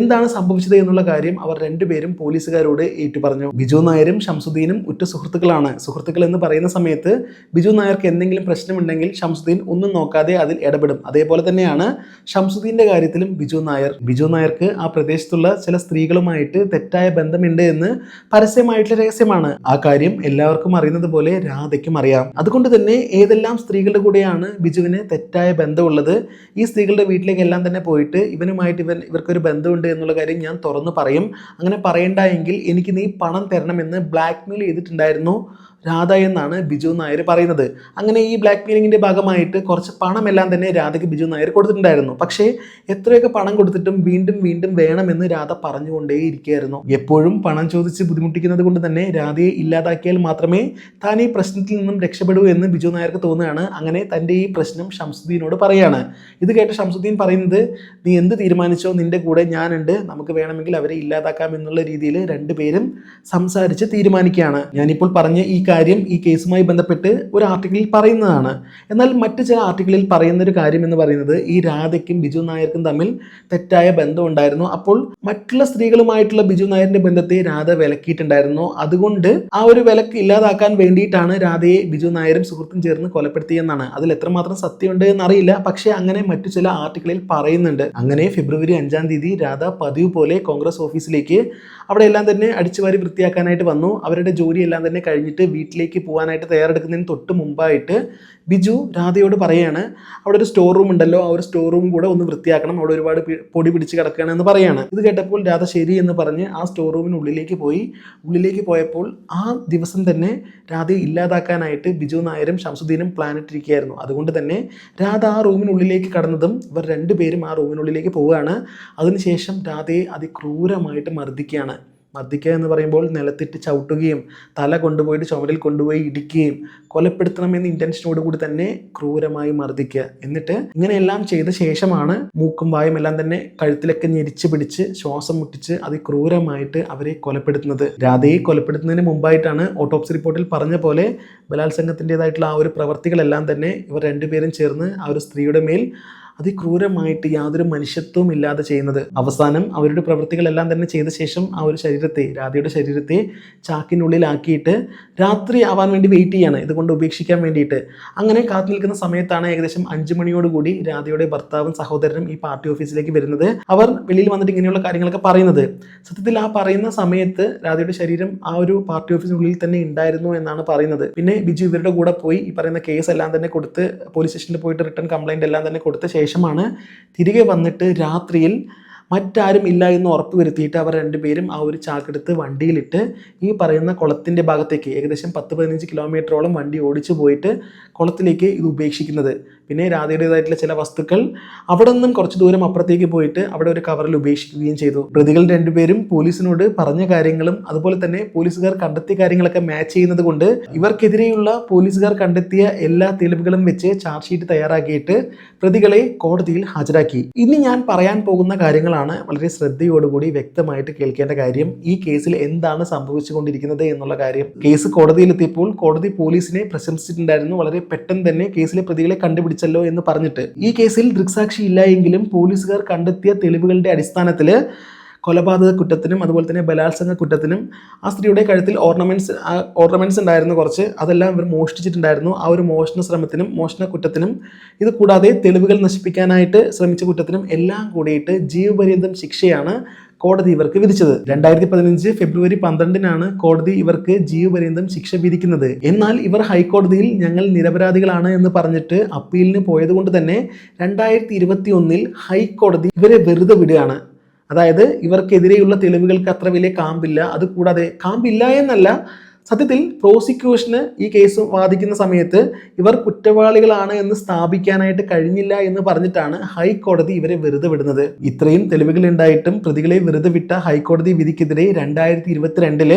എന്താണ് സംഭവിച്ചത് എന്നുള്ള കാര്യം അവർ രണ്ടുപേരും പോലീസുകാരോട് ഏറ്റുപറഞ്ഞു. ബിജു നായരും ഷംസുദ്ദീനും ഉറ്റ സുഹൃത്തുക്കളാണ്. സുഹൃത്തുക്കൾ എന്ന് പറയുന്ന സമയത്ത് ബിജു നായർക്ക് എന്തെങ്കിലും പ്രശ്നമുണ്ടെങ്കിൽ ഷംസുദ്ദീൻ ഒന്നും നോക്കാതെ അതിൽ ഇടപെടും. അതേപോലെ തന്നെയാണ് ഷംസുദ്ദീന്റെ കാര്യത്തിലും ബിജു നായർ. ബിജു നായർക്ക് ആ പ്രദേശത്തുള്ള ചില സ്ത്രീകളുമായിട്ട് തെറ്റായ ബന്ധമുണ്ട് എന്ന് പരസ്യമായിട്ടുള്ള രഹസ്യമാണ്. ആ കാര്യം എല്ലാവർക്കും അറിയുന്നത് പോലെ രാധയ്ക്കും അറിയാം. അതുകൊണ്ട് തന്നെ ഏതെല്ലാം സ്ത്രീകളുടെ കൂടെയാണ് ബിജുവിന് തെറ്റായ ബന്ധമുള്ളത്? ഈ സ്ത്രീകളുടെ വീട്ടിലേക്കെല്ലാം തന്നെ പോയിട്ട് ഇവനുമായിട്ട് ഇവൻ ഇവർക്കൊരു ബന്ധമുണ്ട് എന്നുള്ള കാര്യം ഞാൻ തുറന്നു പറയും. അങ്ങനെ പറയണ്ട എങ്കിൽ എനിക്ക് നീ പണം തരണമെന്ന് ബ്ലാക്ക് മെയിൽ ചെയ്തിട്ടുണ്ടായിരുന്നു. രാധ എന്നാണ് ബിജു നായർ പറയുന്നത്. അങ്ങനെ ഈ ബ്ലാക്ക് മെയിലിങ്ങിന്റെ ഭാഗമായിട്ട് കുറച്ച് പണമെല്ലാം തന്നെ രാധയ്ക്ക് ബിജു നായർ കൊടുത്തിട്ടുണ്ടായിരുന്നു. പക്ഷേ എത്രയൊക്കെ പണം കൊടുത്തിട്ടും വീണ്ടും വീണ്ടും വേണമെന്ന് രാധ പറഞ്ഞുകൊണ്ടേ ഇരിക്കുകയായിരുന്നു. എപ്പോഴും പണം ചോദിച്ച് ബുദ്ധിമുട്ടിക്കുന്നത് കൊണ്ട് തന്നെ രാധയെ ഇല്ലാതാക്കിയാൽ മാത്രമേ താൻ ഈ പ്രശ്നത്തിൽ നിന്നും രക്ഷപ്പെടൂ എന്ന് ബിജു നായർക്ക് തോന്നുകയാണ്. അങ്ങനെ തന്റെ ഈ പ്രശ്നം ഷംസുദ്ദീനോട് പറയാണ്. ഇത് കേട്ട ഷംസുദ്ദീൻ പറയുന്നത് നീ എന്ത് തീരുമാനിച്ചോ? നിന്റെ കൂടെ ഞാനുണ്ട്. നമുക്ക് വേണമെങ്കിൽ അവരെ ഇല്ലാതാക്കാം എന്നുള്ള രീതിയിൽ രണ്ടുപേരും സംസാരിച്ച് തീരുമാനിക്കുകയാണ്. ഞാനിപ്പോൾ പറഞ്ഞ ഈ കാര്യം ഈ കേസുമായി ബന്ധപ്പെട്ട് ഒരു ആർട്ടിക്കിളിൽ പറയുന്നതാണ്. എന്നാൽ മറ്റ് ചില ആർട്ടിക്കിളിൽ പറയുന്ന ഒരു കാര്യം എന്ന് പറയുന്നത് ഈ രാധയ്ക്കും ബിജു നായർക്കും തമ്മിൽ തെറ്റായ ബന്ധം ഉണ്ടായിരുന്നു. അപ്പോൾ മറ്റുള്ള സ്ത്രീകളുമായിട്ടുള്ള ബിജു നായരിന്റെ ബന്ധത്തെ രാധ വിലക്കിയിട്ടുണ്ടായിരുന്നു. അതുകൊണ്ട് ആ ഒരു വിലക്ക് ഇല്ലാതാക്കാൻ വേണ്ടിയിട്ടാണ് രാധയെ ബിജു നായരും സുഹൃത്തും ചേർന്ന് കൊലപ്പെടുത്തിയെന്നാണ്. അതിൽ എത്രമാത്രം സത്യമുണ്ട് എന്നറിയില്ല. പക്ഷേ അങ്ങനെ മറ്റു ചില ആർട്ടിക്കിളിൽ പറയുന്നുണ്ട്. അങ്ങനെ ഫെബ്രുവരി അഞ്ചാം തീയതി രാധ പതിവ് പോലെ കോൺഗ്രസ് ഓഫീസിലേക്ക് അവിടെ എല്ലാം തന്നെ അടിച്ചുവാരി വൃത്തിയാക്കാനായിട്ട് വന്നു. അവരുടെ ജോലിയെല്ലാം തന്നെ കഴിഞ്ഞിട്ട് വീട്ടിലേക്ക് പോകാനായിട്ട് തയ്യാറെടുക്കുന്നതിന് തൊട്ട് മുമ്പായിട്ട് ബിജു രാധയോട് പറയാണ് അവിടെ ഒരു സ്റ്റോർ റൂം ഉണ്ടല്ലോ ആ ഒരു സ്റ്റോർ റൂം കൂടെ ഒന്ന് വൃത്തിയാക്കണം അവിടെ ഒരുപാട് പൊടി പിടിച്ച് കിടക്കുകയാണ് എന്ന് പറയാണ്. ഇത് കേട്ടപ്പോൾ രാധ ശരി എന്ന് പറഞ്ഞ് ആ സ്റ്റോർ റൂമിനുള്ളിലേക്ക് പോയി. ഉള്ളിലേക്ക് പോയപ്പോൾ ആ ദിവസം തന്നെ രാധയെ ഇല്ലാതാക്കാനായിട്ട് ബിജു നായരും ഷംസുദ്ദീനും പ്ലാൻ ഇട്ടിരിക്കുകയായിരുന്നു. അതുകൊണ്ട് തന്നെ രാധ ആ റൂമിനുള്ളിലേക്ക് കടന്നതും ഇവർ രണ്ടുപേരും ആ റൂമിനുള്ളിലേക്ക് പോവുകയാണ്. അതിനുശേഷം രാധയെ അതിക്രൂരമായിട്ട് മർദ്ദിക്കുകയാണ്. മർദ്ദിക്കുക എന്ന് പറയുമ്പോൾ നിലത്തിട്ട് ചവിട്ടുകയും തല കൊണ്ടുപോയിട്ട് ചുമരിൽ കൊണ്ടുപോയി ഇടിക്കുകയും കൊലപ്പെടുത്തണമെന്ന ഇന്റൻഷനോട് കൂടി തന്നെ ക്രൂരമായി മർദ്ദിക്കുക എന്നിട്ട് ഇങ്ങനെയെല്ലാം ചെയ്ത ശേഷമാണ് മൂക്കും വായും എല്ലാം തന്നെ കഴുത്തിലൊക്കെ ഞെരിച്ച് പിടിച്ച് ശ്വാസം മുട്ടിച്ച് അതിക്രൂരമായിട്ട് അവരെ കൊലപ്പെടുത്തുന്നത്. രാധയെ കൊലപ്പെടുത്തുന്നതിന് മുമ്പായിട്ടാണ് ഓട്ടോപ്സി റിപ്പോർട്ടിൽ പറഞ്ഞ പോലെ ബലാത്സംഗത്തിന്റെതായിട്ടുള്ള ആ ഒരു പ്രവൃത്തികളെല്ലാം തന്നെ ഇവർ രണ്ടുപേരും ചേർന്ന് ആ ഒരു സ്ത്രീയുടെ മേൽ അതിക്രൂരമായിട്ട് യാതൊരു മനുഷ്യത്വവും ഇല്ലാതെ ചെയ്യുന്നത്. അവസാനം അവരുടെ പ്രവൃത്തികളെല്ലാം തന്നെ ചെയ്ത ശേഷം ആ ഒരു ശരീരത്തെ രാധയുടെ ശരീരത്തെ ചാക്കിനുള്ളിലാക്കിയിട്ട് രാത്രി ആവാൻ വേണ്ടി വെയിറ്റ് ചെയ്യാണ്. ഇതുകൊണ്ട് ഉപേക്ഷിക്കാൻ വേണ്ടിയിട്ട്. അങ്ങനെ കാത്തു നിൽക്കുന്ന സമയത്താണ് ഏകദേശം അഞ്ചു മണിയോടുകൂടി രാധയുടെ ഭർത്താവും സഹോദരനും ഈ പാർട്ടി ഓഫീസിലേക്ക് വരുന്നത്. അവർ വെളിയിൽ വന്നിട്ട് ഇങ്ങനെയുള്ള കാര്യങ്ങളൊക്കെ പറയുന്നത്. സത്യത്തിൽ ആ പറയുന്ന സമയത്ത് രാധയുടെ ശരീരം ആ ഒരു പാർട്ടി ഓഫീസിനുള്ളിൽ തന്നെ ഉണ്ടായിരുന്നു എന്നാണ് പറയുന്നത്. പിന്നെ ബിജു ഇവരുടെ കൂടെ പോയി ഈ പറയുന്ന കേസ് എല്ലാം തന്നെ കൊടുത്ത് പോലീസ് സ്റ്റേഷനിൽ പോയിട്ട് റിട്ടേൺ കംപ്ലൈന്റ് എല്ലാം തന്നെ കൊടുത്ത ശേഷമാണ് തിരികെ വന്നിട്ട് രാത്രിയിൽ മറ്റാരും ഇല്ല എന്ന് ഉറപ്പ് വരുത്തിയിട്ട് അവർ രണ്ടുപേരും ആ ഒരു ചാക്കെടുത്ത് വണ്ടിയിലിട്ട് ഈ പറയുന്ന കുളത്തിന്റെ ഭാഗത്തേക്ക് ഏകദേശം പത്ത് പതിനഞ്ച് കിലോമീറ്ററോളം വണ്ടി ഓടിച്ചു പോയിട്ട് കുളത്തിലേക്ക് ഇത് ഉപേക്ഷിക്കുന്നത്. പിന്നെ രാധയുടേതായിട്ടുള്ള ചില വസ്തുക്കൾ അവിടെ നിന്നും കുറച്ച് ദൂരം അപ്പുറത്തേക്ക് പോയിട്ട് അവിടെ ഒരു കവറിൽ ഉപേക്ഷിക്കുകയും ചെയ്തു. പ്രതികൾ രണ്ടുപേരും പോലീസിനോട് പറഞ്ഞ കാര്യങ്ങളും അതുപോലെ തന്നെ പോലീസുകാർ കണ്ടെത്തിയ കാര്യങ്ങളൊക്കെ മാച്ച് ചെയ്യുന്നത് കൊണ്ട് ഇവർക്കെതിരെയുള്ള പോലീസുകാർ കണ്ടെത്തിയ എല്ലാ തെളിവുകളും വെച്ച് ചാർജ് ഷീറ്റ് തയ്യാറാക്കിയിട്ട് പ്രതികളെ കോടതിയിൽ ഹാജരാക്കി. ഇനി ഞാൻ പറയാൻ പോകുന്ന കാര്യങ്ങളാണ് വളരെ ശ്രദ്ധയോടുകൂടി വ്യക്തമായിട്ട് കേൾക്കേണ്ട കാര്യം. ഈ കേസിൽ എന്താണ് സംഭവിച്ചുകൊണ്ടിരിക്കുന്നത് എന്നുള്ള കാര്യം. കേസ് കോടതിയിലെത്തിയപ്പോൾ കോടതി പോലീസിനെ പ്രശംസിച്ചിട്ടുണ്ടായിരുന്നു. വളരെ പെട്ടെന്ന് തന്നെ കേസിലെ പ്രതികളെ കണ്ടുപിടിച്ചല്ലോ എന്ന് പറഞ്ഞിട്ട് ഈ കേസിൽ ദൃക്സാക്ഷി ഇല്ലായെങ്കിലും പോലീസുകാർ കണ്ടെത്തിയ തെളിവുകളുടെ അടിസ്ഥാനത്തിൽ കൊലപാതക കുറ്റത്തിനും അതുപോലെ തന്നെ ബലാത്സംഗ കുറ്റത്തിനും ആ സ്ത്രീയുടെ കഴുത്തിൽ ഓർണമെന്റ്സ് ഓർണമെന്റ്സ് ഉണ്ടായിരുന്നു കുറച്ച്. അതെല്ലാം ഇവർ മോഷ്ടിച്ചിട്ടുണ്ടായിരുന്നു. ആ ഒരു മോഷണ ശ്രമത്തിനും മോഷണ കുറ്റത്തിനും ഇത് കൂടാതെ തെളിവുകൾ നശിപ്പിക്കാനായിട്ട് ശ്രമിച്ച കുറ്റത്തിനും എല്ലാം കൂടിയിട്ട് ജീവപര്യന്തം ശിക്ഷയാണ് കോടതി ഇവർക്ക് വിധിച്ചത്. രണ്ടായിരത്തി പതിനഞ്ച് ഫെബ്രുവരി പന്ത്രണ്ടിനാണ് കോടതി ഇവർക്ക് ജീവപര്യന്തം ശിക്ഷ വിധിക്കുന്നത്. എന്നാൽ ഇവർ ഹൈക്കോടതിയിൽ ഞങ്ങൾ നിരപരാധികളാണ് എന്ന് പറഞ്ഞിട്ട് അപ്പീലിന് പോയത് കൊണ്ട് തന്നെ രണ്ടായിരത്തി ഇരുപത്തി ഒന്നിൽ ഹൈക്കോടതി ഇവരെ വെറുതെ വിടുകയാണ്. അതായത് ഇവർക്കെതിരെയുള്ള തെളിവുകൾക്ക് അത്ര വലിയ കാമ്പില്ല. അത് കൂടാതെ കാമ്പില്ല എന്നല്ല സത്യത്തിൽ പ്രോസിക്യൂഷന് ഈ കേസ് വാദിക്കുന്ന സമയത്ത് ഇവർ കുറ്റവാളികളാണ് എന്ന് സ്ഥാപിക്കാനായിട്ട് കഴിഞ്ഞില്ല എന്ന് പറഞ്ഞിട്ടാണ് ഹൈക്കോടതി ഇവരെ വെറുതെ വിടുന്നത്. ഇത്രയും തെളിവുകൾ ഉണ്ടായിട്ടും പ്രതികളെ വെറുതെ വിട്ട ഹൈക്കോടതി വിധിക്കെതിരെ രണ്ടായിരത്തി ഇരുപത്തിരണ്ടിൽ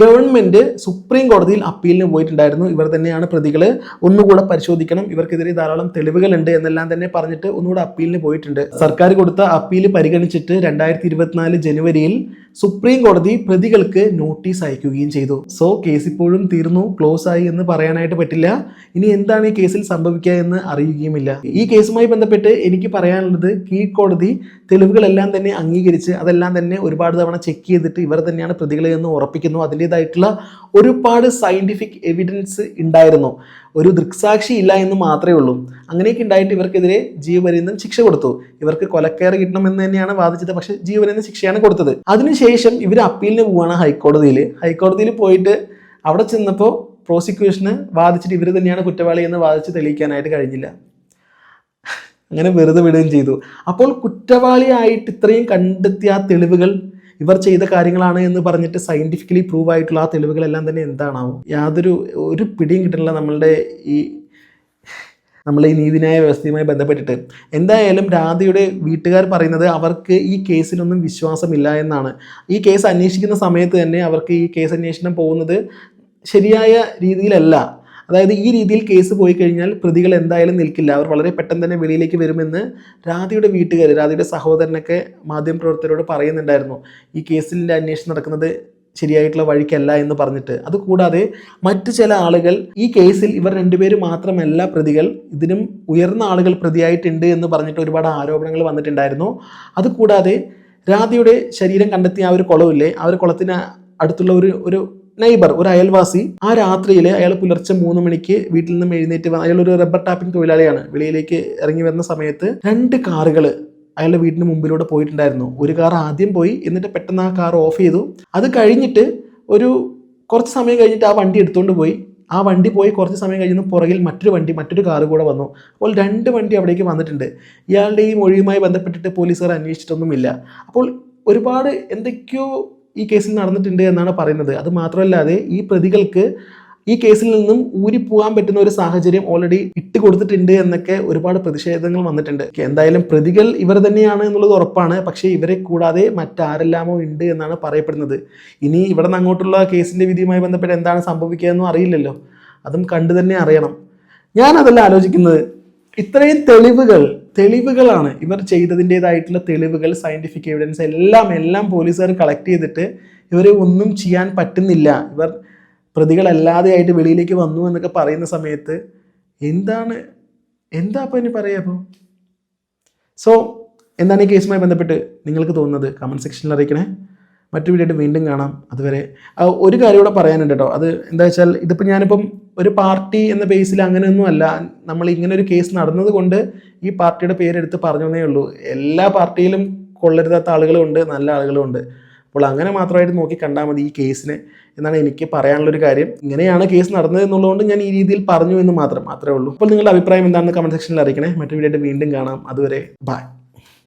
ഗവൺമെന്റ് സുപ്രീം കോടതിയിൽ അപ്പീലിന് പോയിട്ടുണ്ടായിരുന്നു. ഇവർ തന്നെയാണ് പ്രതികൾ ഒന്നുകൂടെ പരിശോധിക്കണം. ഇവർക്കെതിരെ ധാരാളം തെളിവുകളുണ്ട് എന്നെല്ലാം തന്നെ പറഞ്ഞിട്ട് ഒന്നുകൂടെ അപ്പീലിന് പോയിട്ടുണ്ട്. സർക്കാർ കൊടുത്ത അപ്പീൽ പരിഗണിച്ചിട്ട് രണ്ടായിരത്തി ഇരുപത്തിനാല് ജനുവരിയിൽ സുപ്രീം കോടതി പ്രതികൾക്ക് നോട്ടീസ് അയക്കുകയും ചെയ്തു. സോ കേസ് ഇപ്പോഴും തീർന്നു. ക്ലോസ് ആയി എന്ന് പറയാനായിട്ട് പറ്റില്ല. ഇനി എന്താണ് ഈ കേസിൽ സംഭവിക്കുക എന്ന് അറിയുകയുമില്ല. ഈ കേസുമായി ബന്ധപ്പെട്ട് എനിക്ക് പറയാനുള്ളത് കീഴ്ക്കോടതി തെളിവുകളെല്ലാം തന്നെ അംഗീകരിച്ച് അതെല്ലാം തന്നെ ഒരുപാട് തവണ ചെക്ക് ചെയ്തിട്ട് ഇവർ തന്നെയാണ് പ്രതികളെ എന്ന് ഉറപ്പിക്കുന്നു. അതിന്റെതായിട്ടുള്ള ഒരുപാട് സയന്റിഫിക് എവിഡൻസ് ഉണ്ടായിരുന്നു. ഒരു ദൃക്സാക്ഷി ഇല്ല എന്ന് മാത്രമേ ഉള്ളൂ. അങ്ങനെയൊക്കെ ഉണ്ടായിട്ട് ഇവർക്കെതിരെ ജീവപര്യന്തം ശിക്ഷ കൊടുത്തു. ഇവർക്ക് കൊലക്കയറ് കിട്ടണം എന്ന് തന്നെയാണ് വാദിച്ചത്. പക്ഷേ ജീവപര്യന്തം ശിക്ഷയാണ് കൊടുത്തത്. അതിനുശേഷം ഇവർ അപ്പീലിന് പോവുകയാണ് ഹൈക്കോടതിയിൽ. ഹൈക്കോടതിയിൽ പോയിട്ട് അവിടെ ചെന്നപ്പോൾ പ്രോസിക്യൂഷന് വാദിച്ചിട്ട് ഇവർ തന്നെയാണ് കുറ്റവാളി എന്ന് വാദിച്ച് തെളിയിക്കാനായിട്ട് കഴിഞ്ഞില്ല. അങ്ങനെ വെറുതെ വിടുകയും ചെയ്തു. അപ്പോൾ കുറ്റവാളിയായിട്ട് ഇത്രയും കണ്ടെത്തിയ ആ തെളിവുകൾ ഇവർ ചെയ്ത കാര്യങ്ങളാണ് എന്ന് പറഞ്ഞിട്ട് സയന്റിഫിക്കലി പ്രൂവ് ആയിട്ടുള്ള ആ തെളിവുകളെല്ലാം തന്നെ എന്താണാവും? യാതൊരു ഒരു പിടിയും കിട്ടുന്നില്ല നമ്മളുടെ ഈ നമ്മളെ ഈ നീതിന്യായ വ്യവസ്ഥയുമായി ബന്ധപ്പെട്ടിട്ട്. എന്തായാലും രാധയുടെ വീട്ടുകാർ പറയുന്നത് അവർക്ക് ഈ കേസിലൊന്നും വിശ്വാസമില്ല എന്നാണ്. ഈ കേസ് അന്വേഷിക്കുന്ന സമയത്ത് തന്നെ അവർക്ക് ഈ കേസ് അന്വേഷണം പോകുന്നത് ശരിയായ രീതിയിലല്ല. അതായത് ഈ രീതിയിൽ കേസ് പോയി കഴിഞ്ഞാൽ പ്രതികൾ എന്തായാലും നിൽക്കില്ല. അവർ വളരെ പെട്ടെന്ന് തന്നെ വെളിയിലേക്ക് വരുമെന്ന് രാധയുടെ വീട്ടുകാർ രാധയുടെ സഹോദരനൊക്കെ മാധ്യമപ്രവർത്തകരോട് പറയുന്നുണ്ടായിരുന്നു. ഈ കേസിന്റെ അന്വേഷണം നടക്കുന്നത് ശരിയായിട്ടുള്ള വഴിക്കല്ല എന്ന് പറഞ്ഞിട്ട്. അതുകൂടാതെ മറ്റു ചില ആളുകൾ ഈ കേസിൽ ഇവർ രണ്ടുപേരും മാത്രമല്ല പ്രതികൾ ഇതിനും ഉയർന്ന ആളുകൾ പ്രതിയായിട്ടുണ്ട് എന്ന് പറഞ്ഞിട്ട് ഒരുപാട് ആരോപണങ്ങൾ വന്നിട്ടുണ്ടായിരുന്നു. അതുകൂടാതെ രാധയുടെ ശരീരം കണ്ടെത്തിയ ആ ഒരു കുളമില്ലേ ആ ഒരു കുളത്തിന് അടുത്തുള്ള ഒരു ഒരു നൈബർ ഒരു അയൽവാസി ആ രാത്രിയിൽ അയാൾ പുലർച്ചെ മൂന്ന് മണിക്ക് വീട്ടിൽ നിന്നും എഴുന്നേറ്റ് വന്ന് അയാൾ ഒരു റബ്ബർ ടാപ്പിംഗ് തൊഴിലാളിയാണ്. വെളിയിലേക്ക് ഇറങ്ങി വരുന്ന സമയത്ത് രണ്ട് കാറുകൾ അയാളുടെ വീടിന് മുമ്പിലൂടെ പോയിട്ടുണ്ടായിരുന്നു. ഒരു കാർ ആദ്യം പോയി എന്നിട്ട് പെട്ടെന്ന് ആ കാർ ഓഫ് ചെയ്തു. അത് കഴിഞ്ഞിട്ട് ഒരു കുറച്ച് സമയം കഴിഞ്ഞിട്ട് ആ വണ്ടി എടുത്തുകൊണ്ട് പോയി. ആ വണ്ടി പോയി കുറച്ച് സമയം കഴിഞ്ഞ് പുറകിൽ മറ്റൊരു വണ്ടി മറ്റൊരു കാറ് കൂടെ വന്നു. അപ്പോൾ രണ്ട് വണ്ടി അവിടേക്ക് വന്നിട്ടുണ്ട്. ഇയാളുടെ ഈ മൊഴിയുമായി ബന്ധപ്പെട്ടിട്ട് പോലീസുകാർ അന്വേഷിച്ചിട്ടൊന്നുമില്ല. അപ്പോൾ ഒരുപാട് എന്തൊക്കെയോ ഈ കേസിൽ നടന്നിട്ടുണ്ട് എന്നാണ് പറയുന്നത്. അത് മാത്രമല്ലാതെ ഈ പ്രതികൾക്ക് ഈ കേസിൽ നിന്നും ഊരിപ്പോകാൻ പറ്റുന്ന ഒരു സാഹചര്യം ഓൾറെഡി ഇട്ട് കൊടുത്തിട്ടുണ്ട് എന്നൊക്കെ ഒരുപാട് പ്രതിഷേധങ്ങൾ വന്നിട്ടുണ്ട്. എന്തായാലും പ്രതികൾ ഇവർ തന്നെയാണ് എന്നുള്ളത് ഉറപ്പാണ്. പക്ഷേ ഇവരെ കൂടാതെ മറ്റാരെല്ലാമോ ഉണ്ട് എന്നാണ് പറയപ്പെടുന്നത്. ഇനി ഇവിടെ നിന്ന് അങ്ങോട്ടുള്ള കേസിന്റെ വിധിയുമായി ബന്ധപ്പെട്ട് എന്താണ് സംഭവിക്കുക എന്നും അറിയില്ലല്ലോ. അതും കണ്ടു തന്നെ അറിയണം. ഞാനതല്ല ആലോചിക്കുന്നത്. ഇത്രയും തെളിവുകൾ തെളിവുകളാണ് ഇവർ ചെയ്തതിന്റെതായിട്ടുള്ള തെളിവുകൾ സയന്റിഫിക് എവിഡൻസ് എല്ലാം എല്ലാം പോലീസുകാർ കളക്ട് ചെയ്തിട്ട് ഇവർ ഒന്നും ചെയ്യാൻ പറ്റുന്നില്ല. ഇവർ പ്രതികളല്ലാതെ ആയിട്ട് വെളിയിലേക്ക് വന്നു എന്നൊക്കെ പറയുന്ന സമയത്ത് എന്താണ് എന്താ അപ്പോൾ ഇനി പറയാ അപ്പോൾ സോ എന്താണ് ഈ കേസുമായി ബന്ധപ്പെട്ട് നിങ്ങൾക്ക് തോന്നുന്നത്? കമന്റ് സെക്ഷനിൽ അറിയിക്കണേ. മറ്റു വീഡിയോ വീണ്ടും കാണാം. അതുവരെ ഒരു കാര്യം കൂടെ പറയാനുണ്ട് കേട്ടോ അത് എന്താ വെച്ചാൽ ഇതിപ്പോൾ ഞാനിപ്പം ഒരു പാർട്ടി എന്ന ബേസിൽ അങ്ങനെയൊന്നും അല്ല. നമ്മൾ ഇങ്ങനെ ഒരു കേസ് നടന്നതുകൊണ്ട് ഈ പാർട്ടിയുടെ പേരെടുത്ത് പറഞ്ഞതേ ഉള്ളൂ. എല്ലാ പാർട്ടിയിലും കൊള്ളരുതാത്ത ആളുകളും ഉണ്ട് നല്ല ആളുകളും ഉണ്ട്. അപ്പോൾ അങ്ങനെ മാത്രമായിട്ട് നോക്കി കണ്ടാൽ മതി ഈ കേസിനെ എന്നാണ് എനിക്ക് പറയാനുള്ളൊരു കാര്യം. ഇങ്ങനെയാണ് കേസ് നടന്നത് എന്നുള്ളതുകൊണ്ട് ഞാൻ ഈ രീതിയിൽ പറഞ്ഞു എന്ന് മാത്രം മാത്രമേ ഉള്ളൂ. അപ്പോൾ നിങ്ങളുടെ അഭിപ്രായം എന്താണെന്ന് കമന്റ് സെക്ഷനിൽ അറിയിക്കണേ. മറ്റു വീഡിയോ വീണ്ടും കാണാം. അതുവരെ ബൈ